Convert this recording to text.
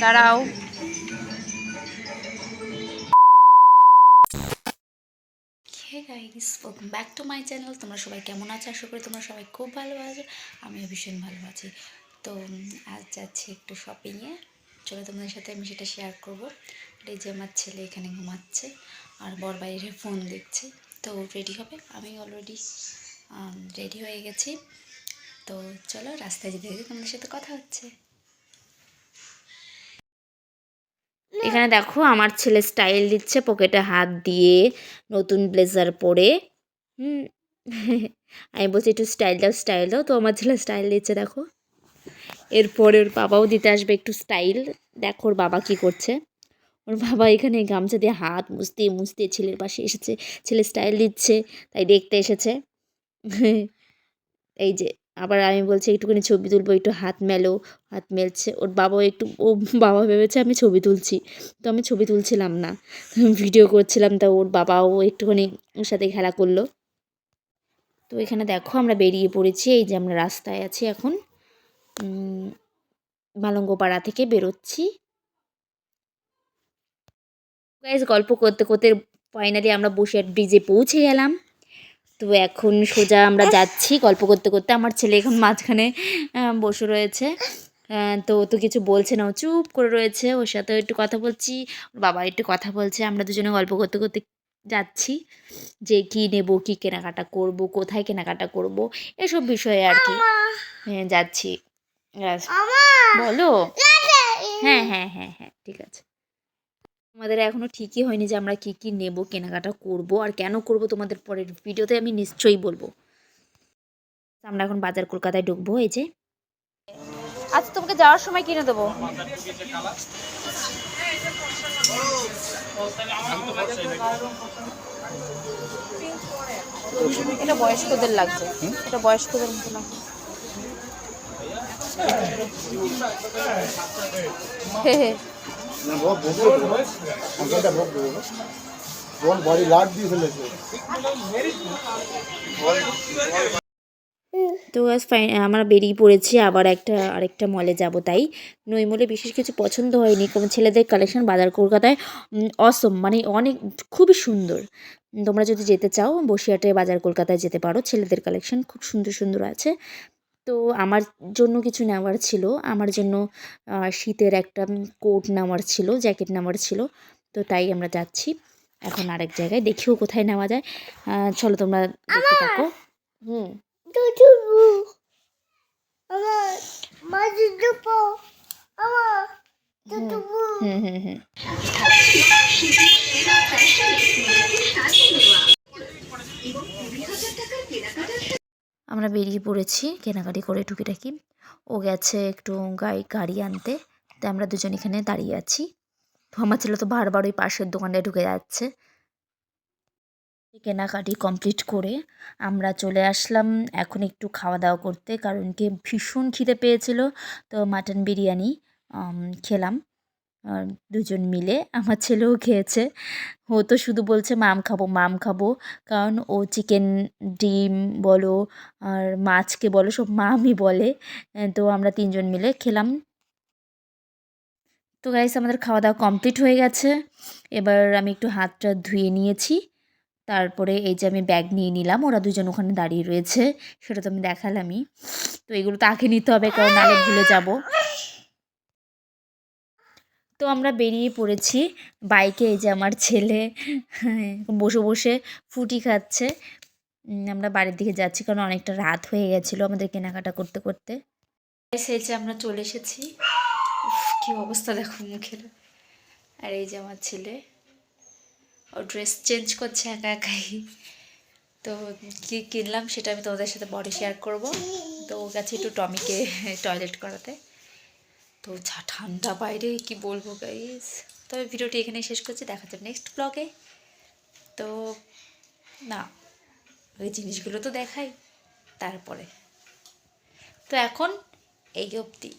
দাঁড়াও। Guys welcome back to my channel তোমরা সবাই কেমন আছো? আশা করি তোমরা সবাই খুব ভালো আছো। আমিও ভীষণ ভালো আছি। তো আজ যাচ্ছি একটু শপিংয়ে চলো তোমাদের সাথে আমি সেটা শেয়ার করব। এই যে আমার ছেলে এখানে ঘুমাচ্ছে। আর বর বাইরে ফোন দেখছে। তো রেডি হবে। আমি অলরেডি রেডি হয়ে গেছি। তো চলো রাস্তায় যেতে যেতে তোমাদের সাথে কথা হচ্ছে। এখানে দেখো আমার ছেলে স্টাইল দিচ্ছে পকেটে হাত দিয়ে নতুন ব্লেজার পরে। হুম, আমি বলছি, একটু স্টাইল দাও স্টাইল দাও। তো আমার ছেলে স্টাইল দিচ্ছে, দেখো। এরপরে ওর বাবাও দিতে আসবে একটু স্টাইল দেখো ওর বাবা কি করছে। ওর বাবা এখানে গামছা দিয়ে হাত মুছতে মুছতে ছেলের পাশে এসেছে, ছেলে স্টাইল দিচ্ছে, তাই দেখতে এসেছে। এই যে, আবার আমি বলছি একটুখানি ছবি তুলবো, একটু হাত মেলো, হাত মেলছে, ওর বাবাও একটু, ও বাবা ভেবেছে আমি ছবি তুলছি, তো আমি ছবি তুলছিলাম না, ভিডিও করছিলাম, তা ওর বাবাও একটুখানি ওর সাথে খেলা করল। তো এখানে দেখো আমরা বেরিয়ে পড়েছি, এই যে আমরা রাস্তায় আছি এখন মালঙ্গপাড়া থেকে বেরোচ্ছি। গাইজ গল্প করতে করতে ফাইনালি আমরা বসে ব্রিজে পৌঁছে গেলাম। তো এখন সোজা আমরা যাচ্ছি গল্প করতে করতে আমার ছেলে এখন মাঝখানে বসে রয়েছে। তো ও তো কিছু বলছে না ও চুপ করে রয়েছে ওর সাথে একটু কথা বলছি ওর বাবা একটু কথা বলছে। আমরা দুজনে গল্প করতে করতে যাচ্ছি যে কি নেব কি কেনাকাটা করব কোথায় কেনাকাটা করব এসব বিষয়ে আর কি। হ্যাঁ যাচ্ছি। বলো। হ্যাঁ হ্যাঁ হ্যাঁ হ্যাঁ ঠিক আছে। আমাদের এখনও ঠিকই হয়নি যে আমরা কী কী নেব, কেনাকাটা করব আর কেন করব তোমাদের পরের ভিডিওতে আমি নিশ্চয়ই বলব। আমরা এখন বাজার কলকাতায় ঢুকবো, এই যে। আচ্ছা তোমাকে যাওয়ার সময় কিনে দেবো। এটা বয়স্কদের লাগছে। এটা বয়স্কদের মতো লাগছে। তো আমরা বেরিয়ে পড়েছি, আবার একটা, আরেকটা মলে যাব তাই। নই মলে বিশেষ কিছু পছন্দ হয়নি, কারণ ছেলেদের কালেকশন বাজার কলকাতায় অসম মানে অনেক, খুবই সুন্দর। তোমরা যদি যেতে চাও বসিরহাটে বাজার কলকাতায় যেতে পারো, ছেলেদের কালেকশন খুব সুন্দর সুন্দর আছে। তো আমার জন্য কিছু নেওয়ার ছিল। আমার জন্য শীতের একটা কোট নেওয়ার ছিল জ্যাকেট নেওয়ার ছিল। তো তাই আমরা যাচ্ছি। এখন আরেক জায়গায় দেখিও কোথায় নেওয়া যায়। চলো তোমরা দেখতে থাকো। হুম। হুম হুম হুম। আমরা বেরিয়ে পড়েছি কেনাকাটি করে টুকিটাকি। ও গেছে একটু গাড়ি গাড়ি আনতে। তাই আমরা দুজন এখানে দাঁড়িয়ে আছি। আমার ছেলে তো বারবার ওই পাশের দোকানে ঢুকে যাচ্ছে। কেনাকাটি কমপ্লিট করে আমরা চলে আসলাম এখন একটু খাওয়া দাওয়া করতে, কারণ কি ভীষণ খিদে পেয়েছিল। তো মাটন বিরিয়ানি খেলাম। দুজন মিলে আমার ছেলেও খেয়েছে। ও তো শুধু বলছে, মাম খাব মাম খাব। কারণ ও চিকেন ডিম বলো আর মাছকে বলো, সব মামই বলে। তো আমরা তিনজন মিলে খেলাম। তো গাইস আমাদের খাওয়া দাওয়া কমপ্লিট হয়ে গেছে। এবার আমি একটু হাতটা ধুয়ে নিয়েছি। তারপরে এই যে আমি ব্যাগ নিয়ে নিলাম, ওরা দুজন ওখানে দাঁড়িয়ে রয়েছে, সেটা তো আমি দেখালামই। তো এগুলো তো আগে নিতে হবে, কারণ নালে ভুলে যাব। তো আমরা বেরিয়ে পড়েছি। বাইকে এই যে আমার ছেলে বসে বসে ফুটি খাচ্ছে। আমরা বাড়ির দিকে যাচ্ছি কারণ অনেকটা রাত হয়ে গেছিল আমাদের কেনাকাটা করতে করতে। এসেছে আমরা চলে এসেছি। কি অবস্থা দেখো মুখের। আর এই যে আমার ছেলে, ও ড্রেস চেঞ্জ করছে একা একাই। তো কী কিনলাম সেটা আমি তোমাদের সাথে পরে শেয়ার করব। তো ও গেছে একটু টমিকে টয়লেট করাতে। তো যা ঠান্ডা বাইরে, কি বলব গাইস তবে ভিডিওটি এখানে শেষ করছি, দেখা যাবে নেক্সট ব্লগে তো না, ওই জিনিসগুলো তো দেখাই, তারপরে। তো এখন এই অবধি।